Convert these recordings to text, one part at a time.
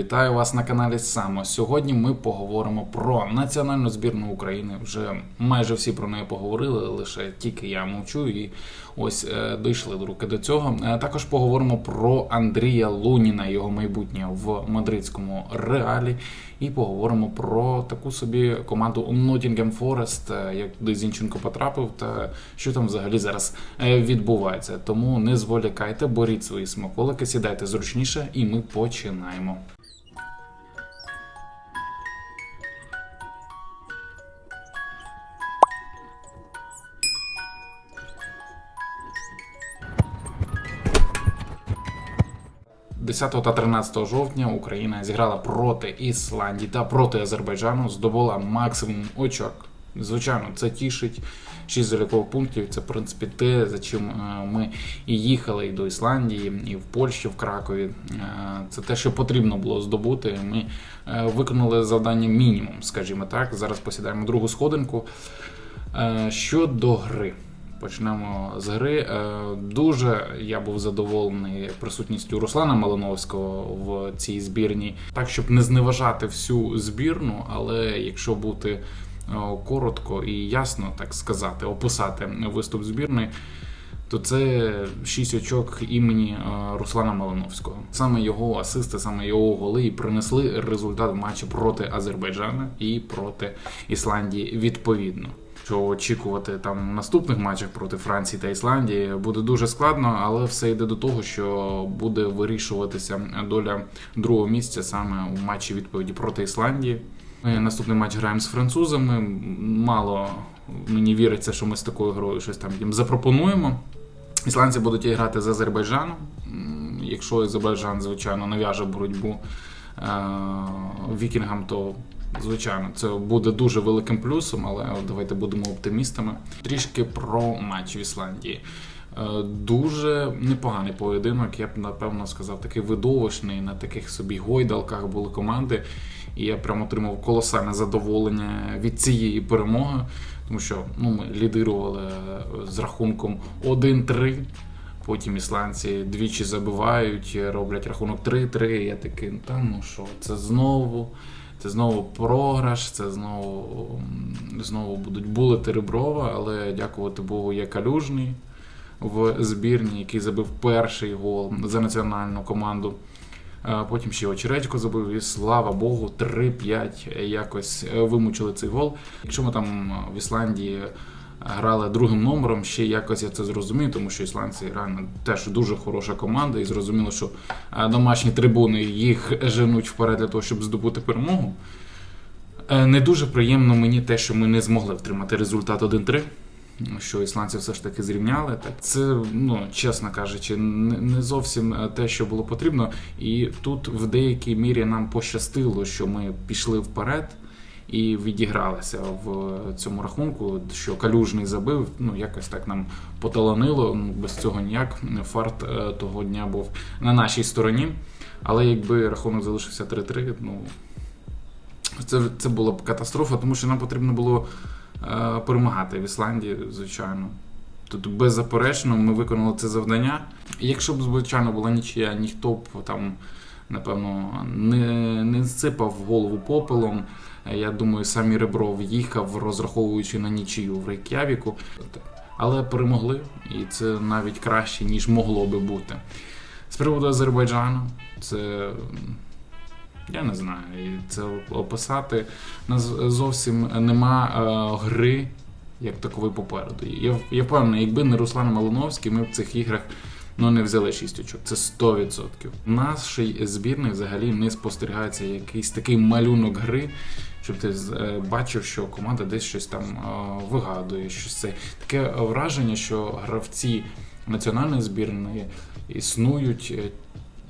Вітаю вас на каналі Само. Сьогодні ми поговоримо про національну збірну України. Вже майже всі про неї поговорили, лише тільки я мовчу і ось е, дійшли до руки до цього. Е, також поговоримо про Андрія Луніна, його майбутнє в мадридському реалі. І поговоримо про таку собі команду Nottingham Forest, е, як туди Зінченко потрапив, та що там взагалі зараз відбувається. Тому не зволікайте, боріть свої смаколики, сідайте зручніше, і ми починаємо. – 10 та 13 жовтня Україна зіграла проти Ісландії та проти Азербайджану, здобула максимум очок. Звичайно, це тішить. 6 залікових пунктів. Це, в принципі, те, за чим е, ми і їхали і до Ісландії, і в Польщі, в Кракові. Е, Це те, що потрібно було здобути. Ми е, виконали завдання мінімум, скажімо так. Зараз посідаємо другу сходинку. Щодо гри. Почнемо з гри. Е, Дуже я був задоволений присутністю Руслана Малиновського в цій збірні. Так, щоб не зневажати всю збірну, але якщо бути е, коротко і ясно так сказати, описати виступ збірної. То це шість очок імені е, Руслана Малиновського. Саме його асисти, саме його голи і принесли результат матчу проти Азербайджана і проти Ісландії відповідно. Що очікувати там в наступних матчах проти Франції та Ісландії буде дуже складно, але все йде до того, що буде вирішуватися доля другого місця саме у матчі відповіді проти Ісландії. Ми наступний матч граємо з французами. Мало мені віриться, що ми з такою грою щось там їм запропонуємо. Ісландці будуть грати з Азербайджаном. Якщо Азербайджан, звичайно, нав'яже боротьбу е, вікінгам, то звичайно це буде дуже великим плюсом, але давайте будемо оптимістами. Трішки про матч в Ісландії. Е, Дуже непоганий поєдинок, я б напевно сказав, такий видовищний. На таких собі гойдалках були команди, і я прямо отримав колосальне задоволення від цієї перемоги, тому що ну, ми лідирували з рахунком 1-3. Потім ісландці двічі забивають, роблять рахунок 3-3. Я такий, та ну що, це знову. Це знову програш, це знову, знову будуть булити Реброва, але дякувати Богу, є калюжний в збірні, який забив перший гол за національну команду. Потім ще Очередько забив, і слава Богу, 3-5 якось вимучили цей гол. Якщо ми там в Ісландії грали другим номером, ще якось я це зрозумів, тому що ісландці реально теж дуже хороша команда, і зрозуміло, що е, домашні трибуни їх женуть вперед для того, щоб здобути перемогу. Е, Не дуже приємно мені те, що ми не змогли втримати результат 1-3. Що ісландці все ж таки зрівняли. Так це, ну чесно кажучи, не зовсім е, те, що було потрібно. І тут в деякій мірі нам пощастило, що ми пішли вперед і відігралися в цьому рахунку. Що калюжний забив, ну якось так нам поталанило. Ну без цього ніяк. Фарт е, того дня був на нашій стороні. Але якби рахунок залишився 3-3, ну це, це була б катастрофа, тому що нам потрібно було е, перемагати в Ісландії, звичайно. Тут беззаперечно ми виконали це завдання. Якщо б, звичайно, була нічия, ніхто б там, напевно, не, не сипав голову попелом. Е, Я думаю, самі Ребров їхав, розраховуючи на нічию в Рейк'явіку. Але перемогли, і це навіть краще, ніж могло би бути. З приводу Азербайджану, це я не знаю, це описати. Нас зовсім нема е, гри як такової попереду. Я, я впевнений, якби не Руслан Малиновський, ми в цих іграх ну, не взяли 6 очок. Це 100%. В нашій збірні взагалі не спостерігається якийсь такий малюнок гри, щоб ти е, бачив, що команда десь щось там е, вигадує. Щось це. Таке враження, що гравці національної збірної існують. е,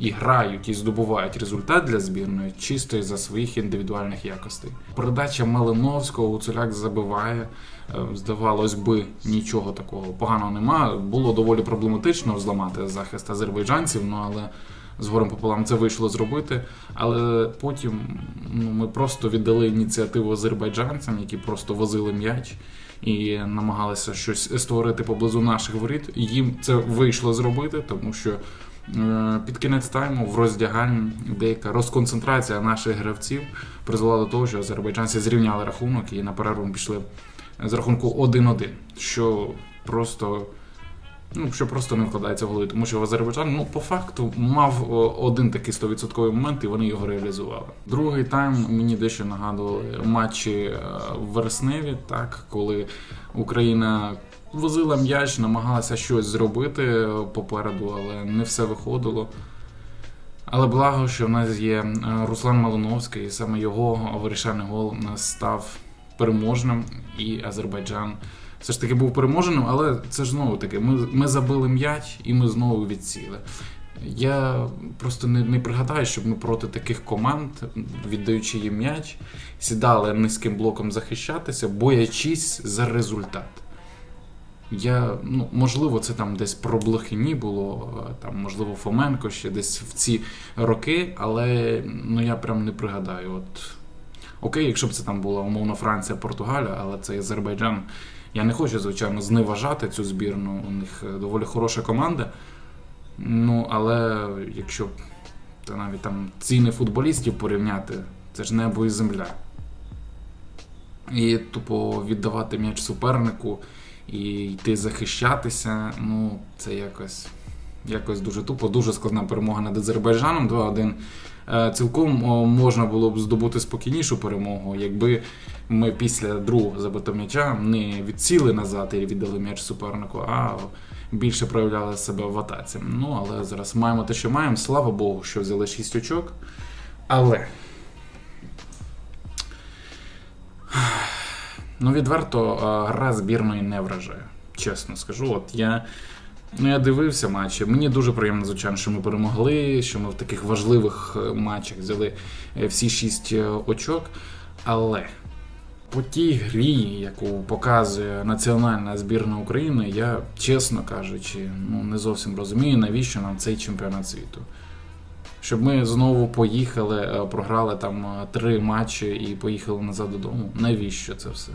і грають, і здобувають результат для збірної чисто за своїх індивідуальних якостей. Передача Малиновського Гуцуляк забиває. Здавалось би, нічого такого поганого нема. Було доволі проблематично зламати захист азербайджанців, ну але згорем пополам це вийшло зробити. Але потім ну, ми просто віддали ініціативу азербайджанцям, які просто возили м'яч. І намагалися щось створити поблизу наших воріт. Їм це вийшло зробити, тому що Е, Під кінець тайму в роздягальні деяка розконцентрація наших гравців призвела до того, що азербайджанці зрівняли рахунок і на перерву пішли з рахунку 1-1, що просто. Ну, що просто не вкладається в голові, тому що Азербайджан, ну, по факту, мав один такий 100% момент, і вони його реалізували. Другий тайм мені дещо нагадували матчі е, в вересневі, так, коли Україна возила м'яч, намагалася щось зробити е, попереду, але не все виходило. Але благо, що в нас є е, Руслан Малиновський, і саме його вирішальний гол е, став переможним, і Азербайджан все ж таки був переможеним, але це ж знову таки, ми, ми забили м'яч і ми знову відсіли. Я просто не, не пригадаю, щоб ми проти таких команд, віддаючи їм м'яч, сідали низьким блоком захищатися, боячись за результат. Я, ну, можливо, це там десь про Блохині було, е, там, можливо, Фоменко ще десь в ці роки, але ну, я прям не пригадаю. От, окей, якщо б це там була умовно Франція, Португалія, але це Азербайджан. Я не хочу, звичайно, зневажати цю збірну. У них е, доволі хороша команда. Ну, але якщо та навіть там ціни футболістів порівняти, це ж небо і земля. І тупо віддавати м'яч супернику і йти захищатися, ну, це якось, якось дуже тупо, дуже складна перемога над Азербайджаном 2-1. Е, Цілком можна було б здобути спокійнішу перемогу, якби ми після другого забитого м'яча не відсіли назад і віддали м'яч супернику, а більше проявляли себе в атаці. Ну, але зараз маємо те, що маємо. Слава Богу, що взяли 6 очок. Але. Ну, відверто, е, гра збірної не вражає. Чесно скажу. От я. Ну, я дивився матчі. Мені дуже приємно, звичайно, що ми перемогли, що ми в таких важливих е, матчах взяли е, всі шість е, очок. Але по тій грі, яку показує національна збірна України, я, чесно кажучи, ну не зовсім розумію, навіщо нам цей чемпіонат світу. Щоб ми знову поїхали, програли там три матчі і поїхали назад додому. Навіщо це все?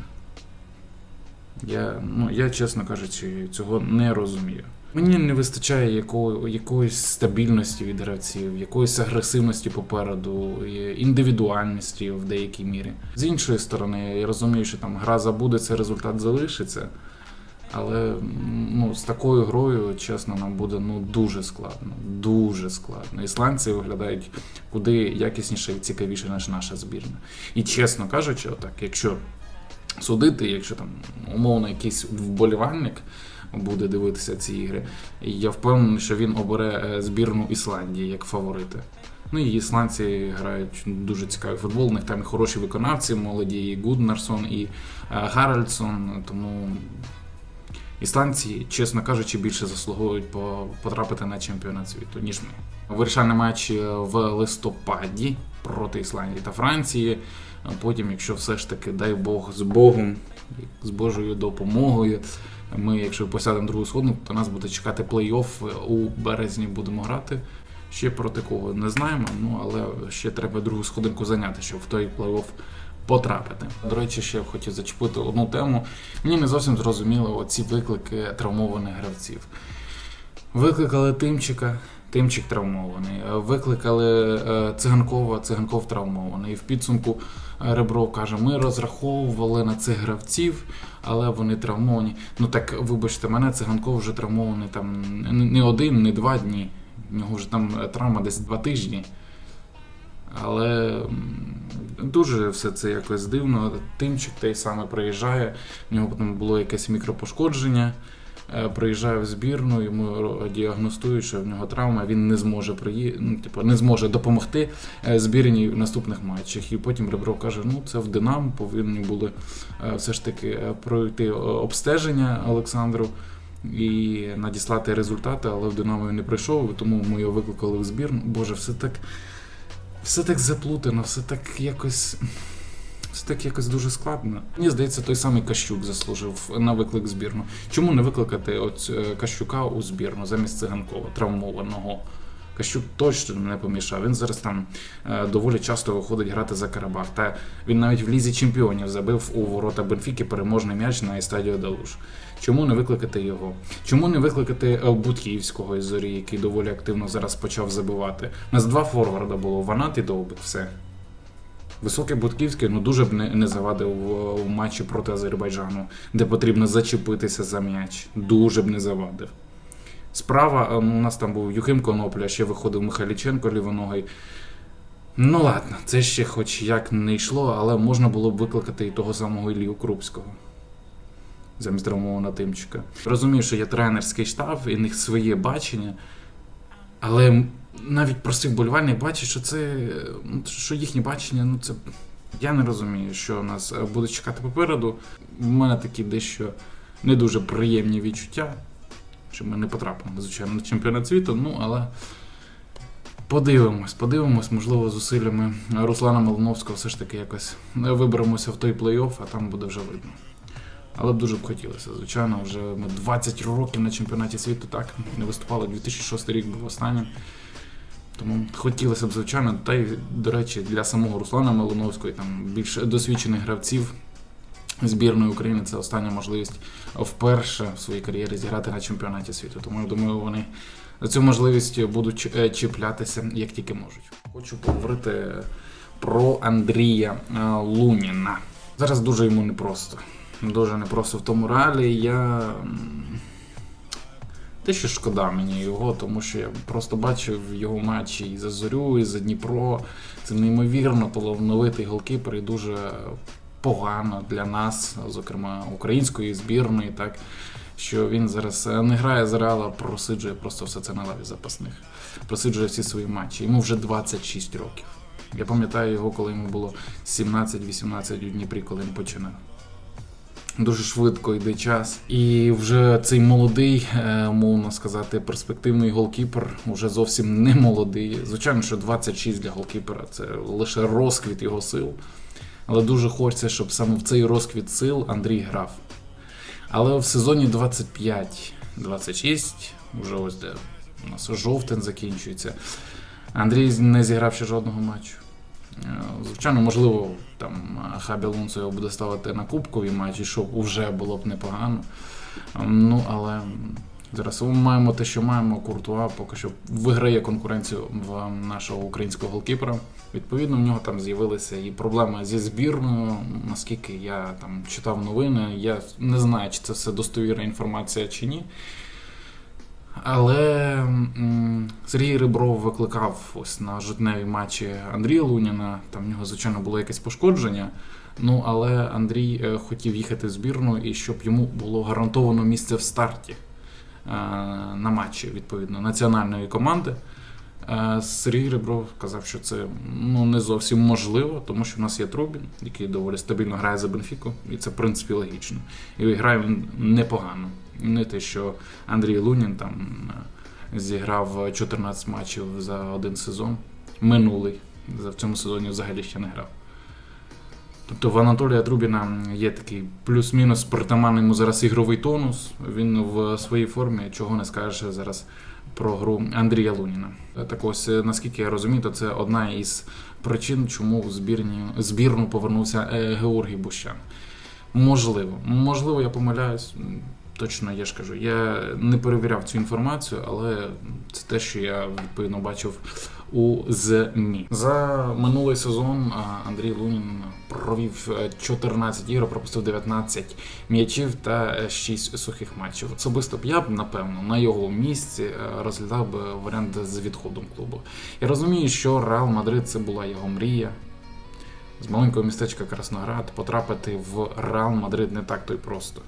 Я, ну, я, чесно кажучи, цього не розумію. Мені не вистачає якої, якоїсь стабільності від гравців, якоїсь агресивності попереду, індивідуальності в деякій мірі. З іншої сторони, я розумію, що там гра забудеться, результат залишиться. Але ну, з такою грою, чесно, нам буде ну, дуже складно. Дуже складно. Ісландці виглядають куди якісніше і цікавіше, ніж наша збірна. І чесно кажучи, отак, якщо судити, якщо там умовно якийсь вболівальник буде дивитися ці ігри, І я впевнений, що він обере е, збірну Ісландії як фаворити. Ну і ісландці грають дуже цікавий футбол. У них там хороші виконавці, молоді і Гуднарсон, і е, Гаральдсон. Тому ісландці, чесно кажучи, більше заслуговують потрапити на чемпіонат світу, ніж ми. Вирішальний матч е, в листопаді проти Ісландії та Франції. Потім, якщо все ж таки, дай Бог, з Богом, з Божою допомогою, ми, якщо посядемо другу сходинку, то нас буде чекати плей-офф у березні будемо грати. Ще проти кого не знаємо, ну але ще треба другу сходинку зайняти, щоб в той плей-офф потрапити. До речі, ще хотів зачепити одну тему. Мені не зовсім зрозуміло оці виклики травмованих гравців. Викликали Тимчика, Тимчик травмований. Е, Викликали е, Циганкова, Циганков травмований. І в підсумку е, Ребров каже: ми розраховували на цих гравців, але вони травмовані. Ну так, вибачте, мене Циганков вже травмований там не- один, не два дні. У нього вже там е, травма десь два тижні. Але дуже все це якось дивно. Тимчик той саме приїжджає, в нього потім було якесь мікропошкодження. Е, Приїжджає в збірну, йому діагностують, що в нього травма, він не зможе приї... ну, типу, не зможе допомогти е, збірній в наступних матчах. І потім Ребров каже: ну це в Динамо повинні були е, все ж таки пройти обстеження Олександру і надіслати результати, але в Динамо він не прийшов, тому ми його викликали в збірну. Боже, все так. Все так заплутано, все так якось. Все так якось дуже складно. Мені здається, той самий Кащук заслужив на виклик збірну. Чому не викликати от е, Кащука у збірну замість циганкова, травмованого? Кащук точно не помішав. Він зараз там е, доволі часто виходить грати за Карабах. Та він навіть в лізі чемпіонів забив у ворота Бенфіки переможний м'яч на естадіо Далуш. Чому не викликати його? Чому не викликати е, Будківського із зорі, який доволі активно зараз почав забивати? У нас два форварда було Ванат і Довбик. Все. Високий Будківський ну дуже б не, не завадив в, в матчі проти Азербайджану, де потрібно зачепитися за м'яч. Дуже б не завадив. Справа е, у нас там був Юхим Конопля, ще виходив Михайліченко лівоногий. Ну ладно, це ще хоч як не йшло, але можна було б викликати і того самого Ілію Крупського. Замість травмованого Тимчика. Розумію, що є тренерський штаб, і них своє бачення. Але навіть простий вболівальник бачить, що це що їхнє бачення, ну це. Я не розумію, що нас е, буде чекати попереду. У мене такі дещо не дуже приємні відчуття, що ми не потрапимо, звичайно, на чемпіонат світу, ну але подивимось, подивимось, можливо, зусиллями Руслана Малиновського все ж таки якось виберемося в той плей-офф, а там буде вже видно. Але б дуже б хотілося, звичайно, вже ми 20 років на чемпіонаті світу так не виступали. 2006 рік був останнім. Тому хотілося б, звичайно, та й, до речі, для самого Руслана Малиновського, там більш досвідчених гравців збірної України це остання можливість вперше в своїй кар'єрі зіграти на чемпіонаті світу. Тому я думаю, вони цю можливість будуть е, чіплятися як тільки можуть. Хочу поговорити про Андрія е, Луніна. Зараз дуже йому непросто. Дуже непросто в тому реалі. Я те, що шкода мені його, тому що я просто бачив його матчі і за Зорю, і за Дніпро. Це неймовірно талановитий голкіпер і дуже погано для нас, зокрема української збірної, так що він зараз не грає за Реала, просиджує просто все це на лаві запасних. Просиджує всі свої матчі. Йому вже 26 років. Я пам'ятаю його, коли йому було 17-18 у Дніпрі, коли він починав. Дуже швидко йде час, і вже цей молодий, е, мовно сказати, перспективний голкіпер вже зовсім не молодий. Звичайно, що 26 для голкіпера це лише розквіт його сил. Але дуже хочеться, щоб саме в цей розквіт сил Андрій грав. Але в сезоні 25-26, вже ось де у нас жовтень закінчується. Андрій не зіграв ще жодного матчу. Е, Звичайно, можливо, там Хабі Алонсо його буде ставити на кубкові матчі, що вже було б непогано. Ем, Ну, але зараз ми маємо те, що маємо. Куртуа поки що виграє конкуренцію в нашого українського голкіпера. Відповідно, в нього там з'явилися і проблеми зі збірною. Наскільки я там читав новини, я не знаю, чи це все достовірна інформація чи ні. Але Сергій Рибров викликав ось на жовтневі матчі Андрія Луніна. Там в нього, звичайно, було якесь пошкодження. Ну, але Андрій е, хотів їхати в збірну і щоб йому було гарантовано місце в старті е, на матчі відповідно національної команди. Е, Сергій Ребров казав, що це ну, не зовсім можливо, тому що в нас є Трубін, який доволі стабільно грає за Бенфіку, і це в принципі логічно. І грає він непогано. Не те, що Андрій Лунін там е, зіграв 14 матчів за один сезон. Минулий в цьому сезоні взагалі ще не грав. Тобто в Анатолія Трубіна є такий плюс-мінус притаманний йому зараз ігровий тонус. Він в своїй формі, чого не скажеш зараз про гру Андрія Луніна. Так ось, е, наскільки я розумію, то це одна із причин, чому в збірні, збірну повернувся е, Георгій Бущан. Можливо, можливо, я помиляюсь. Точно я ж кажу, я не перевіряв цю інформацію, але це те, що я відповідно бачив у ЗМІ. За минулий сезон Андрій Лунін провів е, 14 ігор, пропустив 19 м'ячів та 6 сухих матчів. Особисто б я б, напевно, на його місці е, розглядав би варіант з відходом клубу. Я розумію, що Реал Мадрид це була його мрія. З маленького містечка Красноград потрапити в Реал Мадрид не так то й просто.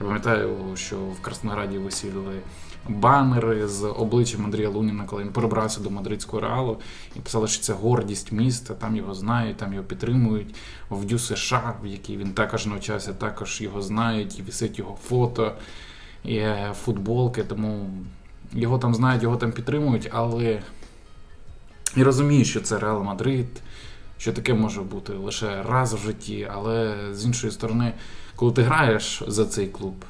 Я пам'ятаю, що в Краснограді висіли банери з обличчям Андрія Луніна, коли він перебрався до мадридського реалу, і писали, що це гордість міста, там його знають, там його підтримують. В Дю США, в якій він також навчався, також його знають, і висить його фото, і е, футболки, тому його там знають, його там підтримують, але я розумію, що це Реал Мадрид, що таке може бути лише раз в житті, але з іншої сторони, коли ти граєш за цей клуб,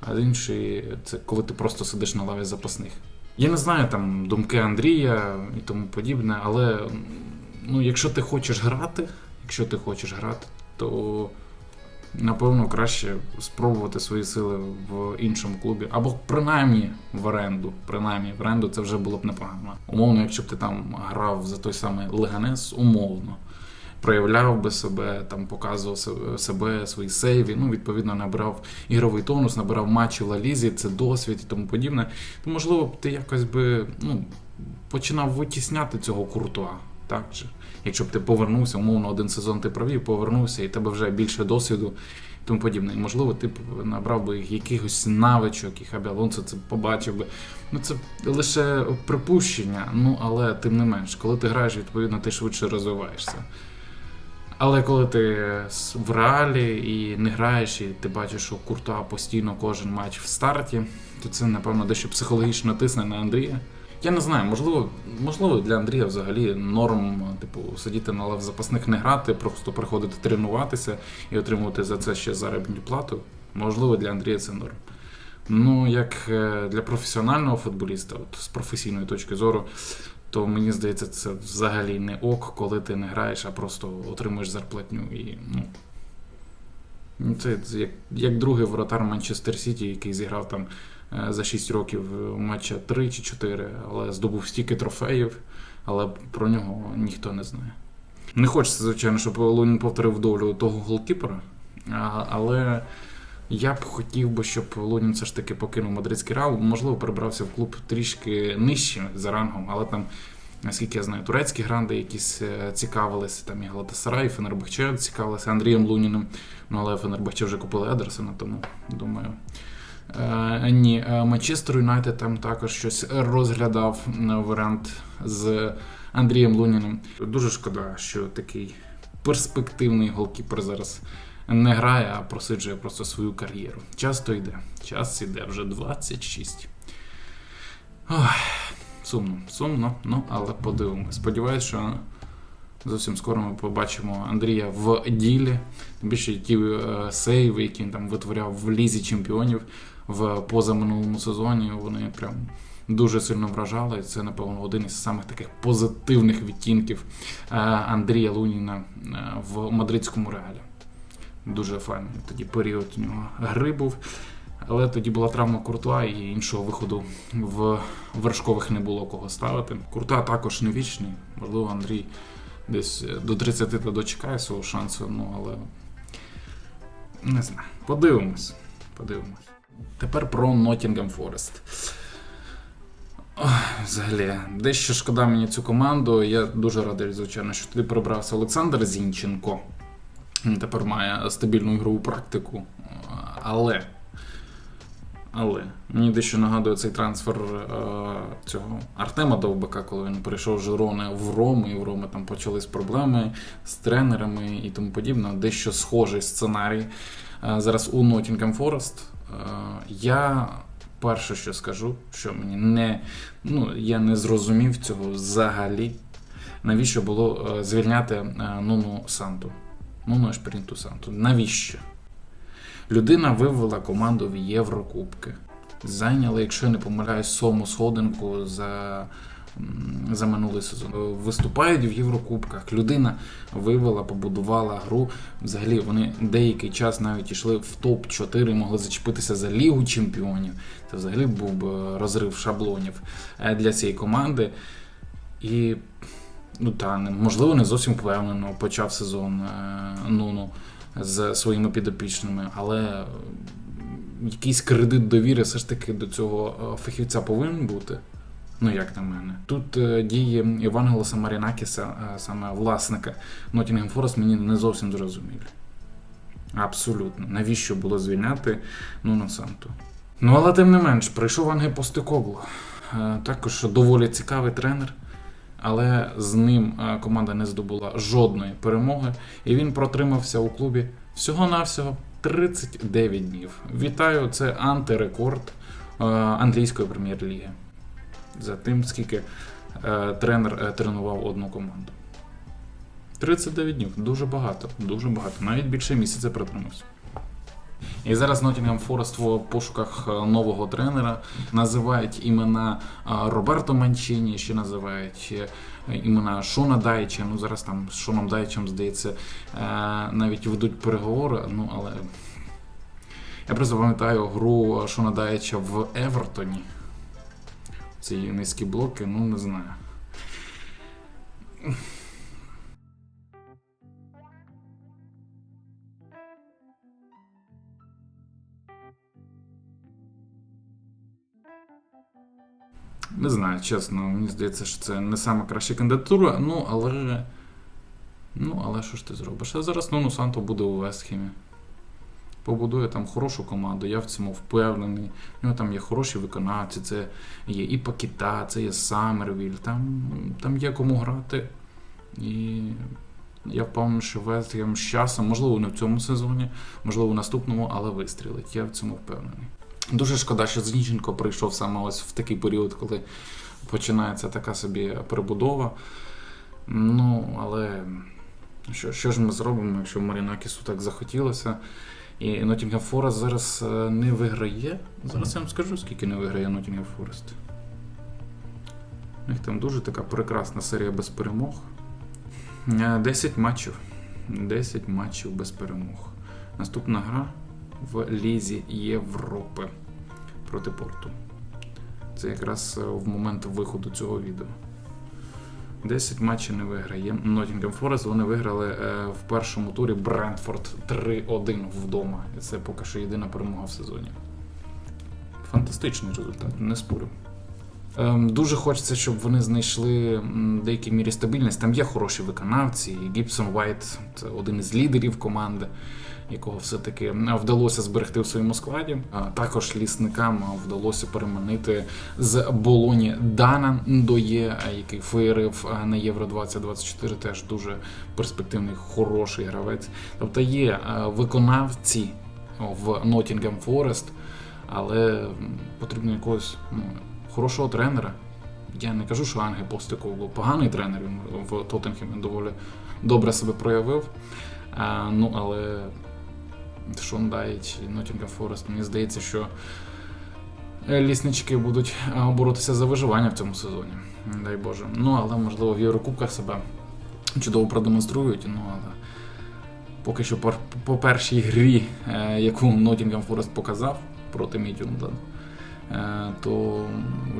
а з іншої, це коли ти просто сидиш на лаві запасних. Я не знаю там думки Андрія і тому подібне, але ну, якщо ти хочеш грати, якщо ти хочеш грати, то напевно краще спробувати свої сили в іншому клубі, або принаймні в оренду. Принаймні в оренду це вже було б непогано. Умовно, якщо б ти там грав за той самий Леганес, умовно. Проявляв би себе, там показував себе, свої сейві. Ну, відповідно, набирав ігровий тонус, набирав матчі в Ла Лізі, це досвід і тому подібне. То можливо ти якось би ну, починав витісняти цього куртуа. Так же? Якщо б ти повернувся, умовно, один сезон ти провів, повернувся, і тебе вже більше досвіду і тому подібне. І можливо, ти б набрав би якихось навичок, і Хабі Алонсо це побачив би. Ну, це лише припущення, ну але тим не менш, коли ти граєш, відповідно, ти швидше розвиваєшся. Але коли ти в реалі і не граєш, і ти бачиш, що Куртуа постійно кожен матч в старті, то це, напевно, дещо психологічно тисне на Андрія. Я не знаю, можливо, можливо, для Андрія взагалі норм, типу, сидіти на лав запасних не грати, просто приходити тренуватися і отримувати за це ще заробітну плату. Можливо, для Андрія це норм. Ну, як е, для професіонального футболіста, от з професійної точки зору, то мені здається, це взагалі не ок, коли ти не граєш, а просто отримуєш зарплатню. І, ну, ну, це як, як другий воротар Манчестер Сіті, який зіграв там за 6 років е, матча 3 чи 4, але здобув стільки трофеїв, але про нього ніхто не знає. Не хочеться, звичайно, щоб Лунін повторив долю того голкіпера, але я б хотів би, щоб Лунін все ж таки покинув мадридський реал. Можливо, перебрався в клуб трішки нижче за рангом, але там, наскільки я знаю, турецькі гранди якісь е, цікавилися, там і Галатасарай, і Фенербахче цікавилися Андрієм Луніним. Ну, але Фенербахче вже купили Едерсона, тому думаю. Е, ні, е, Манчестер Юнайтед там також щось розглядав е, варіант з Андрієм Луніним. Дуже шкода, що такий перспективний голкіпер зараз не грає, а просиджує просто свою кар'єру. Часто йде. Час іде вже 26. Ой, сумно, сумно, ну але подивимось. Сподіваюсь, що зовсім скоро ми побачимо Андрія в ділі. Більше ті сейви, які він там витворяв в лізі чемпіонів в позаминулому сезоні, вони прям дуже сильно вражали. І Це, напевно, один із самих таких позитивних відтінків е, Андрія Луніна е, в мадридському реалі. Дуже файний тоді період у нього гри був. Але тоді була травма Куртуа і іншого виходу в вершкових не було кого ставити. Куртуа також не вічний. Можливо, Андрій десь до 30 та дочекає свого шансу, ну але не знаю. Подивимось. Подивимось. Тепер про Nottingham Forest. Взагалі, дещо шкода мені цю команду. Я дуже радий, звичайно, що туди прибрався Олександр Зінченко. Він тепер має стабільну ігрову практику. Але. Але мені дещо нагадує цей трансфер е, цього Артема Довбика, коли він перейшов з Жирони в Рому, і в Роми там почались проблеми з тренерами і тому подібне. Дещо схожий сценарій. Е, зараз у Nottingham Forest. Е, я перше, що скажу, що мені не ну, я не зрозумів цього взагалі. Навіщо було е, звільняти е, Нуну Санту? Нуну Шпірінту Санту. Навіщо? Людина вивела команду в Єврокубки. Зайняла, якщо я не помиляюсь, сому сходинку за, за минулий сезон. Е, Виступають в Єврокубках. Людина вивела, побудувала гру. Взагалі вони деякий час навіть йшли в топ-4, могли зачепитися за Лігу чемпіонів. Це взагалі був би розрив шаблонів е, для цієї команди. І ну та можливо не зовсім впевнено почав сезон е, Нуну з своїми підопічними, але е, якийсь кредит довіри все ж таки до цього е, фахівця повинен бути. Ну, як на мене. Тут е, дії Івангелоса Марінакіса, е, саме власника Nottingham Forest, мені не зовсім зрозумілі. Абсолютно. Навіщо було звільняти Нуно Санту? Ну, але тим не менш, прийшов Анге Постекоглу. Е, Також доволі цікавий тренер, але з ним е, команда не здобула жодної перемоги, і він протримався у клубі всього-навсього 39 днів. Вітаю, це антирекорд е, англійської прем'єр-ліги. За тим, скільки е, тренер е, тренував одну команду. 39 днів дуже багато, дуже багато. Навіть більше місяця протримався. І зараз Nottingham Forest в пошуках е, нового тренера називають імена Роберто Манчині, ще називають імена Шона Дайча. Ну зараз там з Шоном Дайчем, здається, навіть ведуть переговори. Ну але я просто пам'ятаю гру Шона Дайча в Евертоні. Ці низькі блоки, ну не знаю. Не знаю, чесно, мені здається, що це не сама краща кандидатура, ну але. Ну, але що ж ти зробиш? А зараз Нуну Санто буде у Вестхемі. Побудує там хорошу команду, я в цьому впевнений. У нього там є хороші виконавці, це є і Пакіта, це є Саммервіль, там, там є кому грати. І я впевнений, що Вестхем з часом, можливо, не в цьому сезоні, можливо, в наступному, але вистрілить. Я в цьому впевнений. Дуже шкода, що Зінченко прийшов саме ось в такий період, коли починається така собі перебудова. Ну, але що, що ж ми зробимо, якщо Марінакісу так захотілося? І Nottingham Forest зараз е, не виграє. Зараз я вам скажу, скільки не виграє Nottingham Forest. У них там дуже така прекрасна серія без перемог. Е, 10 матчів. 10 матчів без перемог. Наступна гра в Лізі Європи проти Порту. Це якраз е, в момент виходу цього відео. 10 матчів не виграє. Nottingham Forest вони виграли е, в першому турі Брентфорд 3-1 вдома. І це поки що єдина перемога в сезоні. Фантастичний результат, не спорю. Ем, Дуже хочеться, щоб вони знайшли в деякій мірі стабільність. Там є хороші виконавці. і Гібсон Вайт це один із лідерів команди, якого все-таки вдалося зберегти в своєму складі. Також лісникам вдалося переманити з Болоні Дана Ндоє, який феєрив на Євро 2024. Теж дуже перспективний, хороший гравець. Тобто є е, виконавці в Nottingham Forest, але потрібно якогось ну, хорошого тренера. Я не кажу, що Анге Постиков був поганий тренер, він в Тоттенхемі доволі добре себе проявив. А, ну, але Шон Дайч і Nottingham Forest, мені здається, що е, ліснички будуть е, боротися за виживання в цьому сезоні. Дай Боже. Ну, але можливо в Єврокубках себе чудово продемонструють. Ну, але поки що по, першій грі, е, яку Nottingham Forest показав проти Мідюнда, е, то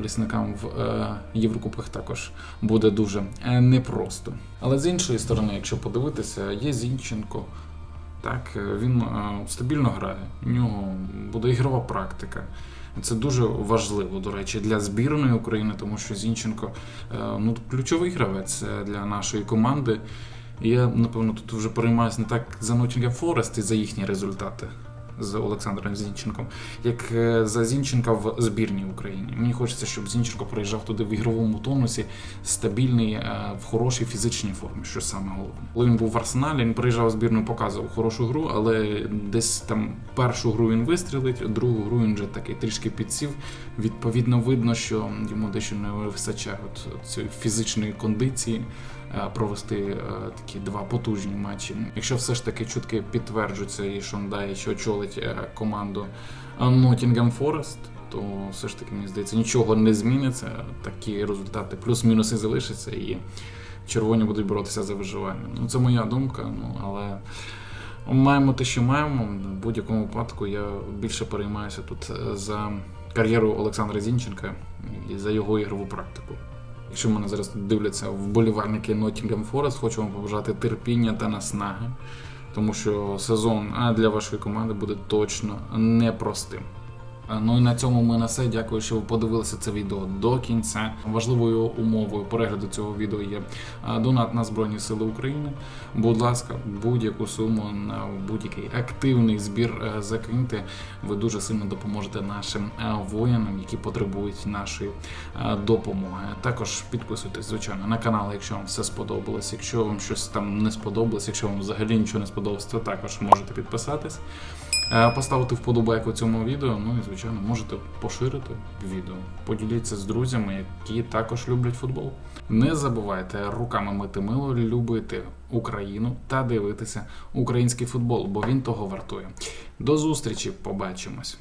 лісникам в е, Єврокубках також буде дуже е, непросто. Але з іншої сторони, якщо подивитися, є Зінченко. Так, е, він е, стабільно грає, у нього буде ігрова практика. Це дуже важливо, до речі, для збірної України, тому що Зінченко е, ну, ключовий гравець е, для нашої команди. Я, напевно, тут вже переймаюся не так за Nottingham Forest і за їхні результати з Олександром Зінченком, як е, за Зінченка в збірній Україні. Мені хочеться, щоб Зінченко приїжджав туди в ігровому тонусі, стабільний, е, в хорошій фізичній формі, що саме головне. Коли він був в Арсеналі, він приїжджав в збірну, показував хорошу гру, але десь там першу гру він вистрілить, другу гру він вже такий трішки підсів. Відповідно, видно, що йому дещо не вистачає от цієї фізичної кондиції провести е, такі два потужні матчі. Якщо все ж таки чутки підтверджуються і Шондай, що очолить е, команду е, Nottingham Forest, то все ж таки мені здається нічого не зміниться. Такі результати плюс-мінуси залишаться і червоні будуть боротися за виживання. Ну це моя думка, ну але. Маємо те, що маємо. В будь-якому випадку я більше переймаюся тут е, за кар'єру Олександра Зінченка і за його ігрову практику. Якщо мене зараз дивляться вболівальники Nottingham Forest, хочу вам побажати терпіння та наснаги, тому що сезон для вашої команди буде точно непростим. Е, Ну і на цьому ми на все. Дякую, що ви подивилися це відео до кінця. Важливою умовою перегляду цього відео є е, донат на Збройні Сили України. Будь ласка, будь-яку суму на будь-який активний збір е, закиньте. Ви дуже сильно допоможете нашим воїнам, які потребують нашої допомоги. Також підписуйтесь, звичайно, на канал, якщо вам все сподобалось. Якщо вам щось там не сподобалось, якщо вам взагалі нічого не сподобалось, то також можете підписатись. Е, Поставити вподобайку цьому відео, ну і звичайно. Можете поширити відео, поділіться з друзями, які також люблять футбол. Не забувайте руками мити мило, любити Україну та дивитися український футбол, бо він того вартує. До зустрічі, побачимось.